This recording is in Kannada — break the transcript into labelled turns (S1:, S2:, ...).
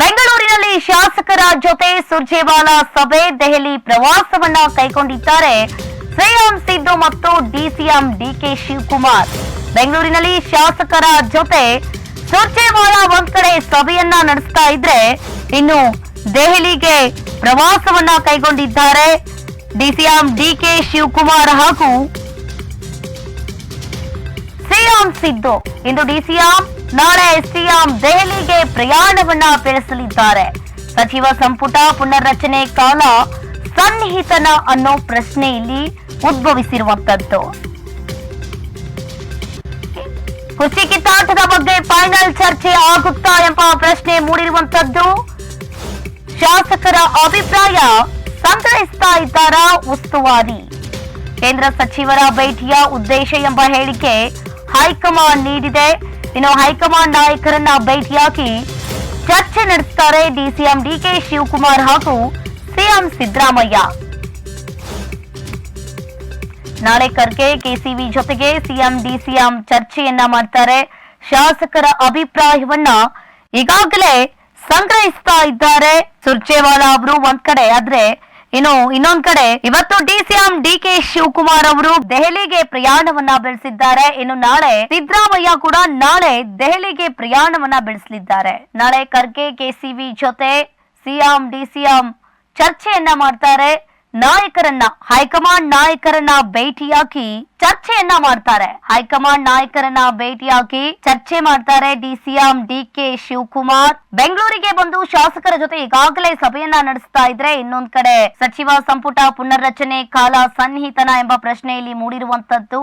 S1: ಬೆಂಗಳೂರಿನಲ್ಲಿ ಶಾಸಕರ ಜೊತೆ ಸುರ್ಜೇವಾಲಾ ಸಭೆ, ದೆಹಲಿ ಪ್ರವಾಸವನ್ನ ಕೈಗೊಂಡಿದ್ದಾರೆ. ಸಿಎಂ ಸಿದ್ದು ಮತ್ತು ಡಿಸಿಎಂ ಡಿಕೆ ಶಿವಕುಮಾರ್. ಬೆಂಗಳೂರಿನಲ್ಲಿ ಶಾಸಕರ ಜೊತೆ ಸುರ್ಜೇವಾಲಾ ಒಂದ್ ಕಡೆ ಸಭೆಯನ್ನ ನಡೆಸ್ತಾ ಇದ್ರೆ, ಇನ್ನು ದೆಹಲಿಗೆ ಪ್ರವಾಸವನ್ನ ಕೈಗೊಂಡಿದ್ದಾರೆ ಡಿಸಿಎಂ ಡಿಕೆ ಶಿವಕುಮಾರ್ ಹಾಗೂ ಸಿಎಂ ಸಿದ್ದು. ಇಂದು ಡಿಸಿಎಂ, ನಾಳೆ ಸಿಎಂ ದೆಹಲಿಗೆ ಪ್ರಯಾಣವನ್ನ ಬೆಳೆಸಲಿದ್ದಾರೆ. ಸಚಿವ ಸಂಪುಟ ಪುನರ್ರಚನೆ ಕಾಲ ಸನ್ನಿಹಿತನ ಅನ್ನೋ ಪ್ರಶ್ನೆ ಇಲ್ಲಿ ಉದ್ಭವಿಸಿರುವಂತದ್ದು ಕುರ್ಚಿ ಕಿತ್ತಾಟದ ಬಗ್ಗೆ ಫೈನಲ್ ಚರ್ಚೆ ಆಗುತ್ತಾ ಎಂಬ ಪ್ರಶ್ನೆ ಮೂಡಿರುವಂತದ್ದು ಶಾಸಕರ ಅಭಿಪ್ರಾಯ ಸಂಗ್ರಹಿಸ್ತಾ ಇದ್ದಾರಾ ಉಸ್ತುವಾರಿ. ಕೇಂದ್ರ ಸಚಿವರ ಭೇಟಿಯ ಉದ್ದೇಶ ಎಂಬ ಹೇಳಿಕೆ ಹೈಕಮಾಂಡ್ ನೀಡಿದೆ. ಇನ್ನು ಹೈಕಮಾಂಡ್ ನಾಯಕರನ್ನ ಭೇಟಿಯಾಗಿ ಚರ್ಚೆ ನಡೆಸುತ್ತಾರೆ ಡಿಸಿಎಂ ಡಿಕೆ ಶಿವಕುಮಾರ್ ಹಾಗೂ ಸಿಎಂ ಸಿದ್ದರಾಮಯ್ಯ. ನಾಳೆ ಖರ್ಗೆ ಕೆಸಿವಿ ಜೊತೆಗೆ ಸಿಎಂ ಡಿಸಿಎಂ ಚರ್ಚೆಯನ್ನ ಮಾಡ್ತಾರೆ. ಶಾಸಕರ ಅಭಿಪ್ರಾಯವನ್ನ ಈಗಾಗಲೇ ಸಂಗ್ರಹಿಸ್ತಾ ಇದ್ದಾರೆ. ಸುರ್ಜೇವಾಲಾ ಅವರು ಒಂದ್ ಕಡೆ ಆದ್ರೆ ಇನ್ನು ಇನ್ನೊಂದ್ ಕಡೆ, ಇವತ್ತು ಡಿಸಿಎಂ ಡಿಕೆ ಶಿವಕುಮಾರ್ ಅವರು ದೆಹಲಿಗೆ ಪ್ರಯಾಣವನ್ನ ಬೆಳೆಸಿದ್ದಾರೆ. ಇನ್ನು ನಾಳೆ ಸಿದ್ದರಾಮಯ್ಯ ಕೂಡ ನಾಳೆ ದೆಹಲಿಗೆ ಪ್ರಯಾಣವನ್ನ ಬೆಳೆಸಲಿದ್ದಾರೆ. ನಾಳೆ ಖರ್ಗೆ, ಕೆಸಿವಿ ಜೊತೆ ಸಿಎಂ, ಡಿಸಿಎಂ ಚರ್ಚೆಯನ್ನ ಮಾಡ್ತಾರೆ. ನಾಯಕರನ್ನ, ಹೈಕಮಾಂಡ್ ನಾಯಕರನ್ನ ಭೇಟಿಯಾಗಿ ಚರ್ಚೆಯನ್ನ ಮಾಡ್ತಾರೆ. ಹೈಕಮಾಂಡ್ ನಾಯಕರನ್ನ ಭೇಟಿಯಾಗಿ ಚರ್ಚೆ ಮಾಡ್ತಾರೆ ಡಿಸಿಎಂ ಡಿಕೆ ಶಿವಕುಮಾರ್. ಬೆಂಗಳೂರಿಗೆ ಬಂದು ಶಾಸಕರ ಜೊತೆ ಈಗಾಗಲೇ ಸಭೆಯನ್ನ ನಡೆಸ್ತಾ ಇದ್ರೆ ಇನ್ನೊಂದ್ ಕಡೆ ಸಚಿವ ಸಂಪುಟ ಪುನರ್ರಚನೆ ಕಾಲ ಸನ್ನಿಹಿತನ ಎಂಬ ಪ್ರಶ್ನೆಯಲ್ಲಿ ಮೂಡಿರುವಂತದ್ದು.